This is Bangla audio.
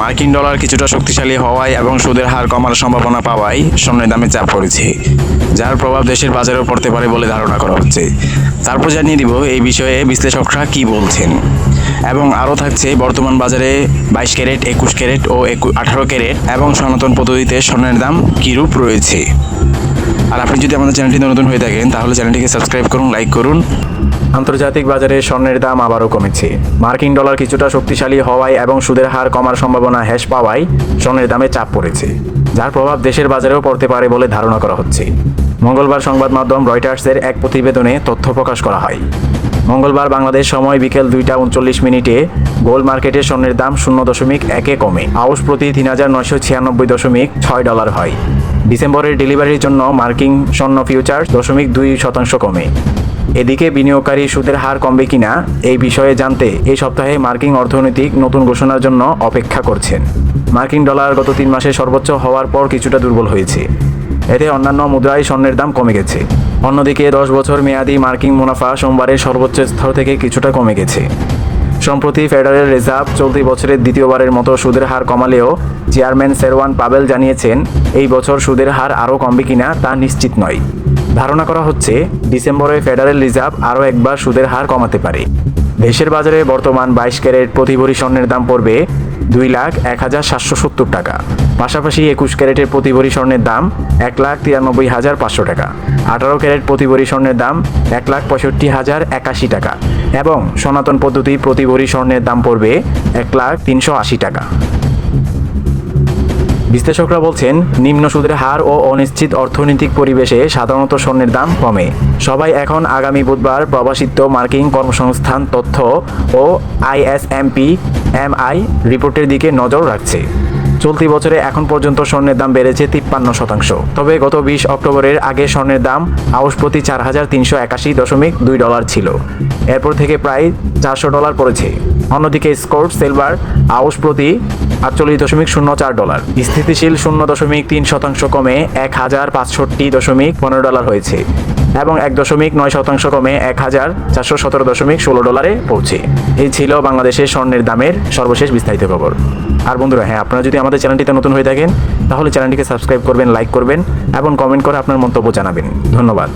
মার্কিন ডলার কিছুটা শক্তিশালী হওয়ায় এবং সুদের হার কমার সম্ভাবনা পাওয়ায় স্বর্ণের দামে চাপ পড়েছে, যার প্রভাব দেশের বাজারেও পড়তে পারে বলে ধারণা করা হচ্ছে। তারপর জানিয়ে দিব এই বিষয়ে বিশ্লেষকরা কি বলছেন। এবং আরও থাকছে, বর্তমান বাজারে বাইশ ক্যারেট, একুশ ক্যারেট ও আঠারো ক্যারেট এবং সনাতন পদ্ধতিতে স্বর্ণের দাম কীরূপ রয়েছে। আর আপনি যদি আমাদের চ্যানেলটি নতুন হয়ে থাকেন, তাহলে চ্যানেলটিকে সাবস্ক্রাইব করুন, লাইক করুন। আন্তর্জাতিক বাজারে স্বর্ণের দাম আবারও কমেছে। মার্কিন ডলার কিছুটা শক্তিশালী হওয়ায় এবং সুদের হার কমার সম্ভাবনা হ্রাস পাওয়ায় স্বর্ণের দামে চাপ পড়েছে, যার প্রভাব দেশের বাজারেও পড়তে পারে বলে ধারণা করা হচ্ছে। মঙ্গলবার সংবাদ মাধ্যম রয়টার্সের এক প্রতিবেদনে তথ্য প্রকাশ করা হয়। মঙ্গলবার বাংলাদেশ সময় বিকেল দুইটা উনচল্লিশ মিনিটে গোল্ড মার্কেটে স্বর্ণের দাম শূন্য দশমিক একে কমে। আউস প্রতি তিন হাজার নয়শো ছিয়ানব্বই দশমিক ছয় ডলার হয়। ডিসেম্বরের ডেলিভারির জন্য মার্কিন স্বর্ণ ফিউচার দশমিক দুই শতাংশ কমে। এদিকে বিনিয়োগকারী সুদের হার কমবে কিনা এই বিষয়ে জানতে এই সপ্তাহে মার্কিন অর্থনৈতিক নতুন ঘোষণার জন্য অপেক্ষা করছেন। মার্কিন ডলার গত তিন মাসে সর্বোচ্চ হওয়ার পর কিছুটা দুর্বল হয়েছে। এতে অন্যান্য মুদ্রায় স্বর্ণের দাম কমে গেছে। অন্যদিকে দশ বছর মেয়াদি মার্কিন মুনাফা সোমবারের সর্বোচ্চ স্তর থেকে কিছুটা কমে গেছে। সম্প্রতি ফেডারেল রিজার্ভ চলতি বছরের দ্বিতীয়বারের মতো সুদের হার কমালেও চেয়ারম্যান সেরওয়ান পাবেল জানিয়েছেন, এই বছর সুদের হার আরও কমবে কিনা তা নিশ্চিত নয়। ধারণা করা হচ্ছে, ডিসেম্বরে ফেডারেল রিজার্ভ আরও একবার সুদের হার কমাতে পারে। দেশের বাজারে বর্তমান বাইশ ক্যারেট প্রতিভরি স্বর্ণের দাম পড়বে দুই লাখ এক হাজার সাতশো সত্তর টাকা। পাশাপাশি একুশ ক্যারেটের প্রতি ভরি স্বর্ণের দাম এক লাখ তিরানব্বই হাজার পাঁচশো টাকা। আঠারো ক্যারেট প্রতি ভরি স্বর্ণের দাম এক লাখ পঁয়ষট্টি হাজার একাশি টাকা এবং সনাতন পদ্ধতি প্রতি ভরি স্বর্ণের দাম পড়বে এক লাখ তিনশো আশি টাকা। বিশ্লেষকরা বলছেন, নিম্ন সুদের হার ও অনিশ্চিত অর্থনৈতিক পরিবেশে সাধারণত স্বর্ণের দাম কমে। সবাই এখন আগামী বুধবার প্রবাসিত মার্কিন কর্মসংস্থান তথ্য ও আইএসএমপি এমআই রিপোর্টের দিকে নজর রাখছে। চলতি বছরে এখন পর্যন্ত স্বর্ণের দাম বেড়েছে তিপ্পান্ন শতাংশ। তবে গত বিশ অক্টোবরের আগে স্বর্ণের দাম আউস প্রতি চার হাজার তিনশো একাশি দশমিক দুই ডলার ছিল। এরপর থেকে প্রায় চারশো ডলার পড়েছে। অন্যদিকে স্কোর্ট সিলভার আউস প্রতি আটচল্লিশ দশমিক শূন্য চার ডলার। স্থিতিশীল শূন্য দশমিক তিন শতাংশ কমে এক হাজার পাঁচষট্টি দশমিক পনেরো ডলার হয়েছে। এবং এক দশমিক নয় শতাংশ কমে এক হাজার চারশো সতেরো দশমিক ষোলো ডলারে পৌঁছে। এই ছিল বাংলাদেশের স্বর্ণের দামের সর্বশেষ বিস্তারিত খবর। আর বন্ধুরা হ্যাঁ আপনারা যদি আমাদের চ্যানেলটিতে নতুন হয়ে থাকেন, তাহলে চ্যানেলটিকে সাবস্ক্রাইব করবেন, লাইক করবেন এবং কমেন্ট করে আপনার মন্তব্য জানাবেন। ধন্যবাদ।